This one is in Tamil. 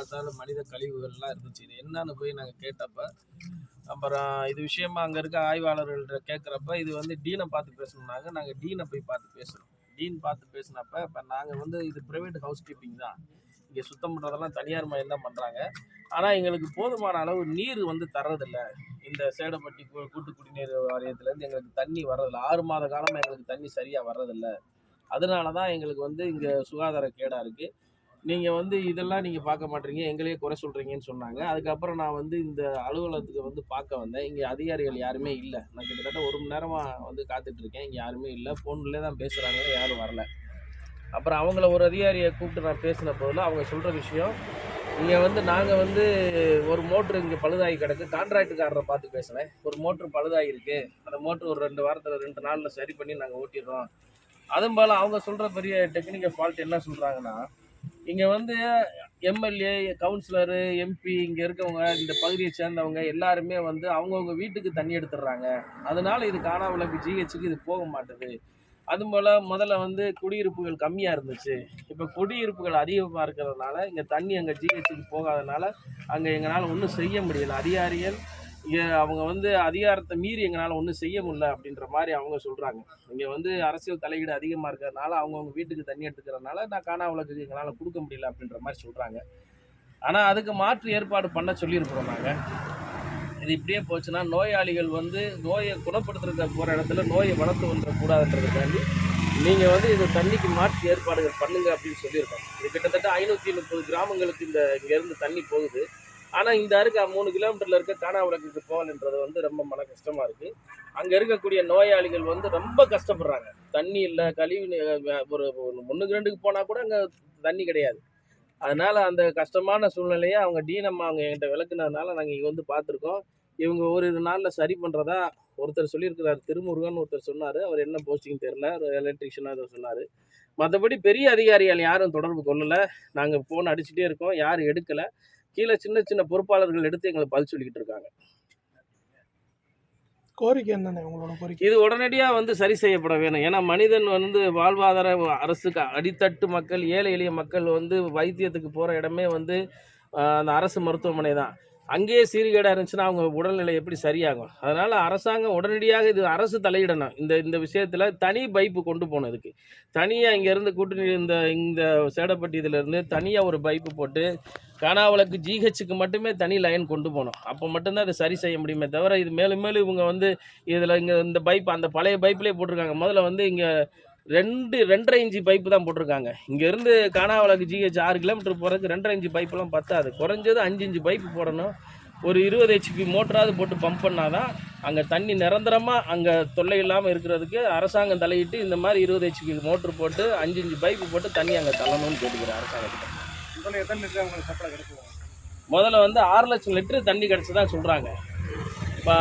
பார்த்தாலும் மனித கழிவுகள்லாம் இருந்துச்சு. இது என்னன்னு போய் நாங்கள் கேட்டப்ப அப்புறம் இது விஷயமா அங்கே இருக்க ஆய்வாளர்கள்ட்ட கேட்குறப்ப இது வந்து டீனை பார்த்து பேசணுன்னாங்க நாங்கள் டீனை போய் பார்த்து பேசுகிறோம் டீன் பார்த்து பேசினப்ப இப்போ நாங்கள் வந்து இது ப்ரைவேட் ஹவுஸ் கீப்பிங் தான். இங்கே சுத்தம் பண்ணுறதெல்லாம் தனியார் மயம் தான் பண்ணுறாங்க ஆனால் எங்களுக்கு போதுமான அளவு நீர் வந்து தர்றதில்லை. இந்த சேடப்பட்டி கூட்டு குடிநீர் வாரியத்துலேருந்து எங்களுக்கு தண்ணி வர்றதில்ல. ஆறு மாத காலமாக எங்களுக்கு தண்ணி சரியாக வர்றதில்லை. அதனால தான் எங்களுக்கு வந்து இங்கே சுகாதார கேடாக இருக்குது நீங்கள் வந்து இதெல்லாம் நீங்கள் பார்க்க மாட்டீங்க எங்களையே குறை சொல்கிறீங்கன்னு சொன்னாங்க. அதுக்கப்புறம் நான் வந்து இந்த அலுவலகத்துக்கு வந்து பார்க்க வந்தேன். இங்கே அதிகாரிகள் யாருமே இல்லை. நான் கிட்டத்தட்ட ஒரு மணி நேரமாக வந்து காத்துட்ருக்கேன் இங்கே யாருமே இல்லை. ஃபோன்லேயே தான் பேசுகிறாங்க யாரும் வரல. அப்புறம் அவங்கள ஒரு அதிகாரியை கூப்பிட்டு நான் பேசின போதில் அவங்க சொல்கிற விஷயம் இங்கே வந்து நாங்கள் வந்து ஒரு மோட்ரு இங்கே பழுதாகி கிடக்கு. கான்ட்ராக்டுக்காரரை பார்த்து பேசினேன் ஒரு மோட்ரு பழுதாகி இருக்கு அந்த மோட்ரு ஒரு ரெண்டு வாரத்தில் ரெண்டு நாளில் சரி பண்ணி நாங்கள் ஓட்டிடுறோம். அதுவும் போல் அவங்க சொல்கிற பெரிய டெக்னிக்கல் ஃபால்ட் என்ன சொல்கிறாங்கன்னா இங்கே வந்து எம்எல்ஏ கவுன்சிலரு எம்பி இங்கே இருக்கவங்க இந்த பகுதியை சேர்ந்தவங்க எல்லாருமே வந்து அவங்கவுங்க வீட்டுக்கு தண்ணி எடுத்துடுறாங்க. அதனால இது காணாமலுக்கு ஜிஹெச்சுக்கு இது போக மாட்டுது. அது போல் முதல்ல வந்து குடியிருப்புகள் கம்மியாக இருந்துச்சு. இப்போ குடியிருப்புகள் அதிகமாக இருக்கிறதுனால இங்கே தண்ணி அங்கே ஜிஹெச்சுக்கு போகாதனால அங்கே எங்களால் ஒன்றும் செய்ய முடியல. அதிகாரிகள் அவங்க வந்து அதிகாரத்தை மீறி எங்களால் ஒன்றும் செய்ய முடியல அப்படின்ற மாதிரி அவங்க சொல்கிறாங்க இங்கே வந்து அரசியல் தலையீடு அதிகமாக இருக்கிறதுனால அவங்கவுங்க வீட்டுக்கு தண்ணி எடுத்துக்கிறதுனால நான் காணா காணாமலுக்கு எங்களால் கொடுக்க முடியல அப்படின்ற மாதிரி சொல்கிறாங்க ஆனால் அதுக்கு மாற்று ஏற்பாடு பண்ண சொல்லியிருக்கிறோம் நாங்கள் இது இப்படியே போச்சுன்னா நோயாளிகள் வந்து நோயை குணப்படுத்துறதுக்கு போகிற இடத்துல நோயை வளர்த்து வந்துடக்கூடாதுன்றதுக்காண்டி நீங்கள் வந்து இது தண்ணிக்கு மாற்று ஏற்பாடுகள் பண்ணுங்கள் அப்படின்னு சொல்லியிருக்கோம். இது கிட்டத்தட்ட ஐநூற்றி முப்பது கிராமங்களுக்கு இந்த இங்கேருந்து தண்ணி போகுது. ஆனால் இந்த இருக்க மூணு கிலோமீட்டரில் இருக்க காணாவிளக்குக்கு போகலன்றது வந்து ரொம்ப மன கஷ்டமாக இருக்குது அங்கே இருக்கக்கூடிய நோயாளிகள் வந்து ரொம்ப கஷ்டப்படுறாங்க. தண்ணி இல்லை கழிவு நீ- ஒரு ஒரு ஒன்றுக்கு ரெண்டுக்கு போனால் கூட அங்கே தண்ணி கிடையாது. அதனால் அந்த கஷ்டமான சூழ்நிலையை அவங்க டீனம் அவங்க என்கிட்ட விளக்குனதுனால நாங்கள் இங்கே வந்து பார்த்துருக்கோம். இவங்க ஒரு இரு நாளில் சரி பண்ணுறதா ஒருத்தர் சொல்லியிருக்கிறார். திருமுருகன் ஒருத்தர் சொன்னார். அவர் என்ன போஸ்டிங் தெரில எலக்ட்ரிஷியனாக ஏதோ சொன்னார். மற்றபடி பெரிய அதிகாரிகள் யாரும் தொடர்பு கொள்ளலை. நாங்கள் ஃபோன் அடிச்சுட்டே இருக்கோம். யாரும் எடுக்கலை. கீழே சின்ன சின்ன பொறுப்பாளர்கள் எடுத்து எங்களுக்கு பதில் சொல்லிக்கிட்டு இருக்காங்க. கோரிக்கை உங்களோட கோரிக்கை? இது உடனடியாக வந்து சரி செய்யப்பட வேணும். ஏன்னா மனிதன் வந்து வாழ்வாதார அரசுக்கு அடித்தட்டு மக்கள் ஏழை எளிய மக்கள் வந்து வைத்தியத்துக்கு போகிற இடமே வந்து அந்த அரசு மருத்துவமனை தான். அங்கேயே சீர்கேடாக இருந்துச்சுன்னா அவங்க உடல்நிலை எப்படி சரியாகும்? அதனால் அரசாங்கம் உடனடியாக இது அரசு தலையிடணும். இந்த இந்த விஷயத்தில் தனி பைப்பு கொண்டு போனதுக்கு. தனியாக இங்கேருந்து கூட்டணி இந்த இந்த சேடப்பட்டி இதுலேருந்து தனியாக ஒரு பைப்பு போட்டு காணாவளுக்கு ஜிஹெச்சுக்கு மட்டுமே தனி லைன் கொண்டு போகணும் அப்போ மட்டும்தான் அதை சரி செய்ய முடியுமே தவிர இது மேலும் மேலும் இவங்க வந்து இதில் இங்கே இந்த பைப் அந்த பழைய பைப்லேயே போட்டிருக்காங்க. முதல்ல வந்து இங்கே ரெண்டு ரெண்டரை இன்ச்சு பைப்பு தான் போட்டிருக்காங்க. இங்கேருந்து காணாவளக்கு ஜிஹெச் ஆறு கிலோமீட்டர் போகிறதுக்கு ரெண்டரை இன்ச்சு பைப்பெல்லாம் பத்தாது. குறைஞ்சது அஞ்சு இன்ச்சு பைப்பு போடணும். ஒரு இருபது ஹெச்பி மோட்டராவது போட்டு பம்ப் பண்ணாதான் அங்கே தண்ணி நிரந்தரமாக அங்கே தொல்லை இல்லாமல் இருக்கிறதுக்கு அரசாங்கம் தலையிட்டு இந்த மாதிரி இருபது ஹெச்பி மோட்ரு போட்டு அஞ்சு இன்ச்சு பைப்பு போட்டு தண்ணி அங்கே தள்ளணும்னு கேட்டுக்கிறேன் கிடைக்கும் முதல்ல வந்து ஆறு லட்சம் லிட்டரு தண்ணி கிடச்சி தான் சொல்கிறாங்க இப்போ